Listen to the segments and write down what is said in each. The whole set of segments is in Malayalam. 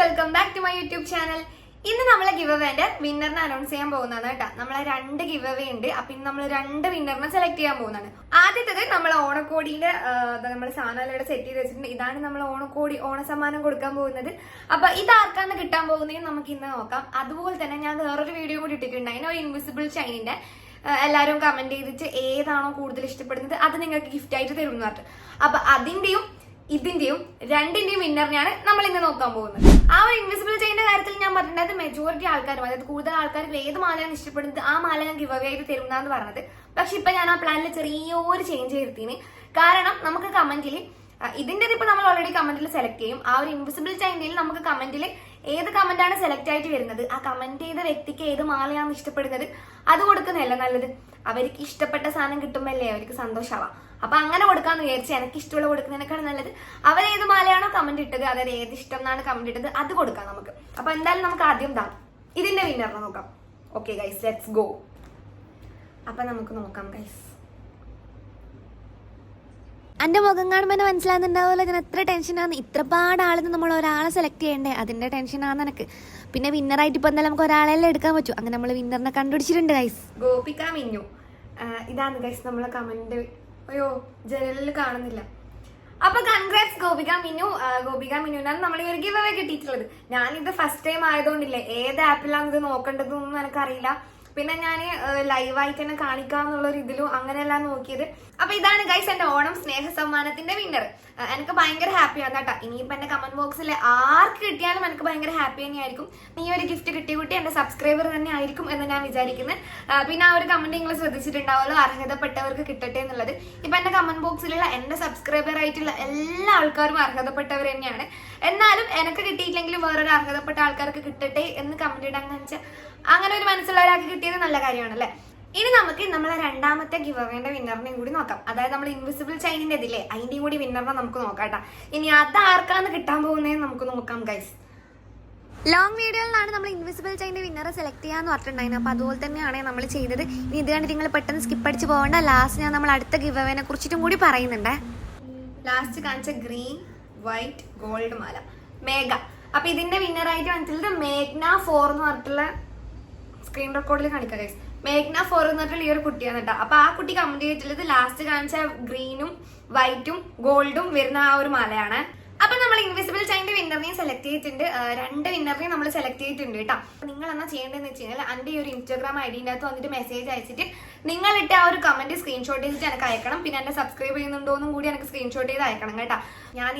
Welcome back to my YouTube channel ഇന്ന് നമ്മളെ ഗിവ് അവേന്റെ വിന്നറിനെ അനൗൺസ് ചെയ്യാൻ പോകുന്നതാണ് കേട്ടോ. നമ്മളെ രണ്ട് ഗിവ് അവേ ഉണ്ട്. അപ്പൊ ഇന്ന് നമ്മൾ രണ്ട് വിന്നറിനെ സെലക്ട് ചെയ്യാൻ പോകുന്നതാണ്. ആദ്യത്തേത് നമ്മൾ ഓണക്കോടിന്റെ നമ്മൾ സാധനങ്ങളുടെ സെറ്റ് ചെയ്ത് വെച്ചിട്ടുണ്ട്. ഇതാണ് നമ്മൾ ഓണക്കോടി ഓണസമ്മാനം കൊടുക്കാൻ പോകുന്നത്. അപ്പൊ ഇതാർക്കാന്ന് കിട്ടാൻ പോകുന്നതെന്ന് നമുക്ക് ഇന്ന് നോക്കാം. അതുപോലെ തന്നെ ഞാൻ വേറൊരു വീഡിയോ കൂടി ഇട്ടിട്ടുണ്ട്. അതിന് ഒരു ഇൻവിസിബിൾ ഷൈനിന്റെ എല്ലാവരും കമന്റ് ചെയ്തിട്ട് ഏതാണോ കൂടുതൽ ഇഷ്ടപ്പെടുന്നത് അത് നിങ്ങൾക്ക് ഗിഫ്റ്റ് ആയിട്ട് തരുന്നു പറഞ്ഞു. അപ്പൊ അതിന്റെയും ഇതിന്റെയും രണ്ടിന്റെയും വിന്നറിനെയാണ് നമ്മൾ ഇന്ന് നോക്കാൻ പോകുന്നത്. ആ ഒരു ഇൻവിസിബിൾ ചെയിന്റെ കാര്യത്തിൽ ഞാൻ പറഞ്ഞിട്ടുണ്ടായത് മെജോറിറ്റി ആൾക്കാരും അതായത് കൂടുതൽ ആൾക്കാർക്ക് ഏത് മാലയാണ് ഇഷ്ടപ്പെടുന്നത് ആ മാല ഞാൻ ഗിവ് അവേ ആയിട്ട് തരുന്നതെന്ന് പറഞ്ഞത്. പക്ഷെ ഇപ്പൊ ഞാൻ ആ പ്ലാനിൽ ചെറിയൊരു ചേഞ്ച് വരുത്തിന് കാരണം നമുക്ക് കമന്റിൽ ഇതിന്റെ ഇപ്പൊ നമ്മൾ ഓൾറെഡി കമന്റിൽ സെലക്ട് ചെയ്യും. ആ ഒരു ഇൻവിസിബിൾ ചൈനയിൽ നമുക്ക് കമന്റിൽ ഏത് കമന്റ് ആണ് സെലക്ട് ആയിട്ട് വരുന്നത്? ആ കമന്റ് ചെയ്ത വ്യക്തിക്ക് ഏത് മാലയാണ് ഇഷ്ടപ്പെടുന്നത്? അത് കൊടുക്കുന്നതല്ല നല്ലത്? അവർക്ക് ഇഷ്ടപ്പെട്ട സാധനം കിട്ടുമ്പോഴല്ലേ അവർക്ക് സന്തോഷമാവാം അപ്പൊ അങ്ങനെ കൊടുക്കാന്ന് വിചാരിച്ചു എനിക്ക് ഇഷ്ടമുള്ള കൊടുക്കുന്നതിനേക്കാൾ നല്ലത് അവർ ഏത് മാലയാണോ കമന്റ് ഇട്ടത് അതായത് ഏത് ഇഷ്ടം എന്നാണ് കമന്റ് ഇട്ടത് അത് കൊടുക്കാം നമുക്ക്. അപ്പൊ എന്തായാലും നമുക്ക് ആദ്യം താ ഇതിന്റെ വിന്നറിനെ നോക്കാം. ഓക്കെ ഗൈസ് ലെറ്റ്സ് ഗോ അപ്പൊ നമുക്ക് നോക്കാം ഗൈസ് എന്റെ മുഖം കാണുമ്പോൾ തന്നെ മനസ്സിലാകുന്നുണ്ടാവുമല്ലോ ഞാൻ എത്ര ടെൻഷനാണ് ഇത്രപാട് ആളിന്ന് നമ്മൾ ഒരാളെ സെലക്ട് ചെയ്യണ്ടേ? അതിന്റെ ടെൻഷനാണ് എനിക്ക് പിന്നെ വിന്നറായിട്ട് ഇപ്പൊ എന്തായാലും നമുക്ക് ഒരാളെല്ലാം എടുക്കാൻ പറ്റും? അങ്ങനെ നമ്മൾ വിന്നറിനെ കണ്ടുപിടിച്ചിട്ടുണ്ട് ഗൈസ് ഗോപിക മിന്നു. ഇതാണ് ഗൈസ് നമ്മളെ കമന്റ് അയ്യോ ജനലിൽ കാണുന്നില്ല. അപ്പൊ കൺഗ്രാറ്റ്സ് ഗോപിക മിനു. ഗോപിക മിനുവിനാണ് നമ്മൾ ഈ ഒരു ഗിവ് അവേ കിട്ടിയിട്ടുള്ളത്. ഞാനിത് ഫസ്റ്റ് ടൈം ആയതുകൊണ്ടില്ലേ ഏത് ആപ്പിലാണ് ഇത് നോക്കേണ്ടതെന്നൊന്നും എനിക്കറിയില്ല. പിന്നെ ഞാൻ ലൈവായിട്ട് തന്നെ കാണിക്കാന്നുള്ള ഒരു ഇതിലും അങ്ങനെയെല്ലാം നോക്കിയത്. അപ്പൊ ഇതാണ് ഗൈസ് എന്റെ ഓണം സ്നേഹ സമ്മാനത്തിന്റെ വിന്നർ എനിക്ക് ഭയങ്കര ഹാപ്പിയാണ് കേട്ടോ. ഇനിയിപ്പോ എന്റെ കമന്റ് ബോക്സിൽ ആർക്ക് കിട്ടിയാലും എനിക്ക് ഭയങ്കര ഹാപ്പി തന്നെയായിരിക്കും. ഈ ഒരു ഗിഫ്റ്റ് കിട്ടിയ കുട്ടി എന്റെ സബ്സ്ക്രൈബർ തന്നെ ആയിരിക്കും എന്ന് ഞാൻ വിചാരിക്കുന്നത് പിന്നെ ആ ഒരു കമന്റ് നിങ്ങൾ ശ്രദ്ധിച്ചിട്ടുണ്ടാവുമല്ലോ അർഹതപ്പെട്ടവർക്ക് കിട്ടട്ടെ എന്നുള്ളത്. ഇപ്പൊ എന്റെ കമന്റ് ബോക്സിലുള്ള എന്റെ സബ്സ്ക്രൈബർ ആയിട്ടുള്ള എല്ലാ ആൾക്കാരും അർഹതപ്പെട്ടവർ തന്നെയാണ്. എന്നാലും എനിക്ക് കിട്ടിയിട്ടില്ലെങ്കിലും വേറൊരു അർഹതപ്പെട്ട ആൾക്കാർക്ക് കിട്ടട്ടെ എന്ന് കമന്റ് ഇടാൻ വെച്ചാൽ അങ്ങനെ ഒരു മനസ്സുള്ള ഒരാൾക്ക് കിട്ടിയത് നല്ല കാര്യമാണല്ലേ? ഇനി നമുക്ക് നമ്മളെ രണ്ടാമത്തെ ഗിവ് അവേന്റെ വിന്നറിനെയും കൂടി നോക്കാം. അതായത് നമ്മൾ ഇൻവിസിബിൾ ചൈനിന്റെ ഇതില്ലേ അതിന്റെയും കൂടി വിന്നറിനെ നമുക്ക് നോക്കാം. ഇനി അത് ആർക്കാന്ന് കിട്ടാൻ പോകുന്നതെന്ന് നമുക്ക് നോക്കാം ഗൈസ് ലോങ് വീഡിയോയിലാണ് നമ്മൾ ഇൻവിസിബിൾ ചൈന്റെ വിന്നറെ സെലക്ട് ചെയ്യാന്ന് പറഞ്ഞിട്ടുണ്ടായിരുന്നു. അപ്പോൾ അതുപോലെ തന്നെയാണ് നമ്മൾ ചെയ്തത്. ഇനി ഇത് കണ്ടിട്ട് നിങ്ങൾ പെട്ടെന്ന് സ്കിപ്പ് അടിച്ച് പോകേണ്ട. ലാസ്റ്റ് ഞാൻ നമ്മൾ അടുത്ത ഗിവ് അവേനെ കുറിച്ചിട്ടും കൂടി പറയുന്നുണ്ട്. ലാസ്റ്റ് കാണിച്ച ഗ്രീൻ വൈറ്റ് ഗോൾഡ് മാല. മേഘ. അപ്പൊ ഇതിന്റെ വിന്നറായിട്ട് വന്നിട്ടുള്ളത് മേഘ്ന ഫോർ എന്ന് പറഞ്ഞിട്ടുള്ള സ്ക്രീൻ റെക്കോർഡിൽ കാണിക്കാം ഗൈസ് മേഘ്ന ഫോർ എന്ന് പറഞ്ഞിട്ടുള്ള ഈ ഒരു കുട്ടിയാണ് കേട്ടോ അപ്പൊ ആ കുട്ടി കമന്റ് ചെയ്തിട്ടുള്ളത് ലാസ്റ്റ് കാണിച്ച ഗ്രീനും വൈറ്റും ഗോൾഡും വരുന്ന ആ ഒരു മാലയാണ്. നമ്മൾ ഇൻവിസിബിൾ ചൈന്റെ വിന്നറിനെയും സെലക്ട് ചെയ്തിട്ടുണ്ട്. രണ്ട് വിന്നറിനെയും നമ്മൾ സെലക്ട് ചെയ്തിട്ടുണ്ട് കേട്ടോ. അപ്പൊ നിങ്ങൾ എന്നാ ചെയ്യേണ്ടതെന്ന് വെച്ച് കഴിഞ്ഞാൽ എന്റെ ഈ ഒരു ഇൻസ്റ്റാഗ്രാം ഐഡിന്റെ അകത്ത് വന്നിട്ട് മെസ്സേജ് അയച്ചിട്ട് നിങ്ങൾ ഇട്ട ആ ഒരു കമന്റ് സ്ക്രീൻഷോട്ട് ചെയ്തിട്ട് എനിക്ക് അയക്കണം. പിന്നെ എന്നെ സബ്സ്ക്രൈബ് ചെയ്യുന്നുണ്ടോ എന്നും കൂടി എനിക്ക് സ്ക്രീൻഷോട്ട് ചെയ്ത് അയക്കണം കേട്ടോ.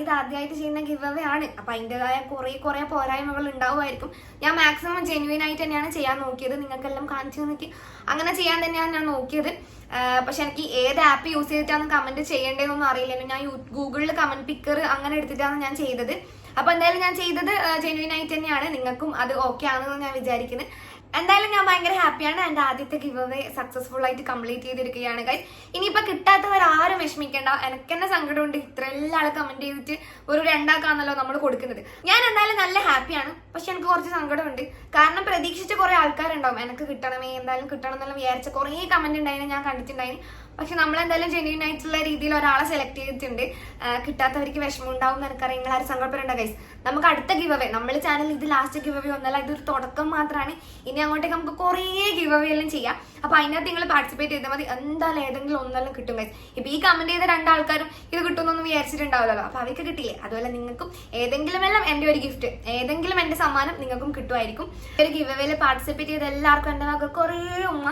ഇത് ആദ്യമായിട്ട് ചെയ്യുന്ന ഗിവ് അവേ ആണ്. അപ്പൊ അതിന്റെതായ കുറെ കുറെ പോരായ്മകൾ ഉണ്ടാവുമായിരിക്കും. ഞാൻ മാക്സിമം ജെന്യൂൻ ആയിട്ട് തന്നെയാണ് ചെയ്യാൻ നോക്കിയത്. നിങ്ങൾക്കെല്ലാം കാണിച്ചു തന്നിട്ട് അങ്ങനെ ചെയ്യാൻ തന്നെയാണ് ഞാൻ നോക്കിയത്. പക്ഷെ എനിക്ക് ഏത് ആപ്പ് യൂസ് ചെയ്തിട്ടാണ് കമന്റ് ചെയ്യേണ്ടതെന്നൊന്നും അറിയില്ല ഞാൻ ഗൂഗിളിൽ കമന്റ് പിക്കർ അങ്ങനെ എടുത്തിട്ടാണ് ഞാൻ ചെയ്തത്. അപ്പൊ എന്തായാലും ഞാൻ ചെയ്തത് ജെന്യൂൻ ആയിട്ട് തന്നെയാണ്. നിങ്ങൾക്കും അത് ഓക്കെ ആണെന്ന് ഞാൻ വിചാരിക്കുന്നത്. എന്തായാലും ഞാൻ ഭയങ്കര ഹാപ്പിയാണ് എന്റെ ആദ്യത്തെ ഗിവ് സക്സസ്ഫുൾ ആയിട്ട് കംപ്ലീറ്റ് ചെയ്തിരിക്കുകയാണ് ഗൈസ് ഇനിയിപ്പോ കിട്ടാത്തവർ ആരും വിഷമിക്കേണ്ട. എനിക്ക് തന്നെ സങ്കടമുണ്ട്. ഇത്ര എല്ലാ ആൾ ചെയ്തിട്ട് ഒരു രണ്ടാക്കാണല്ലോ നമ്മൾ കൊടുക്കുന്നത്. ഞാൻ എന്തായാലും നല്ല ഹാപ്പിയാണ് പക്ഷെ എനിക്ക് കുറച്ച് സങ്കടമുണ്ട്. കാരണം പ്രതീക്ഷിച്ച കുറെ ആൾക്കാരുണ്ടാവും. എനിക്ക് കിട്ടണമേ എന്തായാലും കിട്ടണം എന്നുള്ള വിചാരിച്ച കുറേ കമന്റ് ഉണ്ടായിരുന്നു ഞാൻ കണ്ടിട്ടുണ്ടായിരുന്നു. പക്ഷെ നമ്മൾ എന്തായാലും ജെന്യൂൻ ആയിട്ടുള്ള രീതിയിൽ ഒരാളെ സെലക്ട് ചെയ്തിട്ടുണ്ട്. കിട്ടാത്തവർക്ക് വിഷമം ഉണ്ടാവും എന്ന് എനിക്കറിയാം. നിങ്ങൾ ആരും സങ്കടപ്പെടേണ്ട ഗൈസ് നമുക്ക് അടുത്ത ഗിവ് അവേ നമ്മുടെ ചാനൽ ഇത് ലാസ്റ്റ് ഗിവ് അവേ ഒന്നല്ല ഇതൊരു തുടക്കം മാത്രമാണ്. ഇനി അങ്ങോട്ടേക്ക് നമുക്ക് കുറേ ഗിവ് അവേ എല്ലാം ചെയ്യാം. അപ്പൊ അതിനകത്ത് നിങ്ങൾ പാർട്ടിസിപ്പേറ്റ് ചെയ്താൽ മതി. എന്തായാലും ഏതെങ്കിലും ഒന്നെല്ലാം കിട്ടും ഗൈസ് ഇപ്പൊ ഈ കമന്റ് ചെയ്ത രണ്ടാൾക്കാരും ഇത് കിട്ടുമെന്നൊന്നും വിചാരിച്ചിട്ടുണ്ടാവില്ലല്ലോ. അപ്പൊ അവർക്ക് കിട്ടില്ലേ? അതുപോലെ നിങ്ങൾക്കും ഏതെങ്കിലും എല്ലാം എന്റെ ഒരു ഗിഫ്റ്റ് ഏതെങ്കിലും എന്റെ സമ്മാനം നിങ്ങൾക്കും കിട്ടുമായിരിക്കും. ഒരു ഗിവ് അവേയിൽ പാർട്ടിസിപ്പേറ്റ് ചെയ്ത എല്ലാവർക്കും എന്റെ മകൾ കുറേ ഉമ്മ.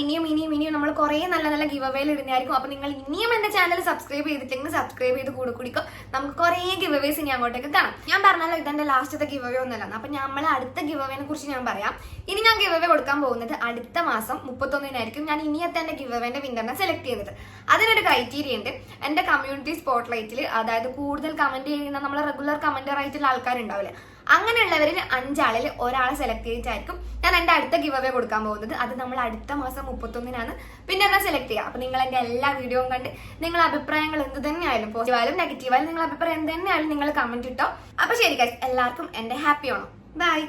ഇനിയും ഇനിയും ഇനിയും നമ്മൾ കുറേ നല്ല നല്ല ഗിവ് അവേയിൽ ഇടുന്നതായിരിക്കും. അപ്പൊ നിങ്ങൾ ഇനിയും എന്റെ ചാനൽ സബ്സ്ക്രൈബ് ചെയ്തിട്ടുണ്ടെങ്കിൽ സബ്സ്ക്രൈബ് ചെയ്ത് കൂടെ കൂടിക്കോ. നമുക്ക് കുറേ ഗിവ് അവേസ് ഇനി അങ്ങോട്ടേക്ക് കാണാം. ഞാൻ പറഞ്ഞല്ലോ ഇതെന്റെ ലാസ്റ്റത്തെ ഗിവ് അവേ ഒന്നല്ല അപ്പൊ നമ്മളെ അടുത്ത ഗിവ് അവേനെ കുറിച്ച് ഞാൻ പറയാം. ഇനി ഞാൻ ഗിവ് അവേ കൊടുക്കാൻ പോകുന്നത് അടുത്ത മാസം മുപ്പത്തൊന്നിനായിരിക്കും ഞാൻ ഇനിയത്തെ എന്റെ ഗിവ് അവേന്റെ സെലക്ട് ചെയ്തത്. അതിനൊരു ക്രൈറ്റീരിയ ഉണ്ട്. എന്റെ കമ്മ്യൂണിറ്റി സ്പോട്ട് ലൈറ്റിൽ അതായത് കൂടുതൽ കമന്റ് ചെയ്യുന്ന നമ്മളെ റെഗുലർ കമന്റർ ആയിട്ടുള്ള ആൾക്കാരുണ്ടാവില്ലേ? അങ്ങനെയുള്ളവരിൽ അഞ്ചാളിൽ ഒരാളെ സെലക്ട് ചെയ്തിട്ടായിരിക്കും ഞാൻ എന്റെ അടുത്ത ഗിവ് അവേ കൊടുക്കാൻ പോകുന്നത്. അത് നമ്മൾ അടുത്ത മാസം മുപ്പത്തൊന്നിനാണ്. പിന്നെ എന്നാൽ സെലക്ട് ചെയ്യുക. അപ്പം നിങ്ങൾ എന്റെ എല്ലാ വീഡിയോയും കണ്ട് നിങ്ങളുടെ അഭിപ്രായങ്ങൾ എന്ത് തന്നെയായാലും പോസിറ്റീവായാലും നെഗറ്റീവായാലും നിങ്ങളുടെ അഭിപ്രായം എന്ത് തന്നെയായാലും നിങ്ങൾ കമന്റ് ഇട്ടോ. അപ്പോൾ ശരി guys, എല്ലാവർക്കും എന്റെ ഹാപ്പി ആണോ ബൈ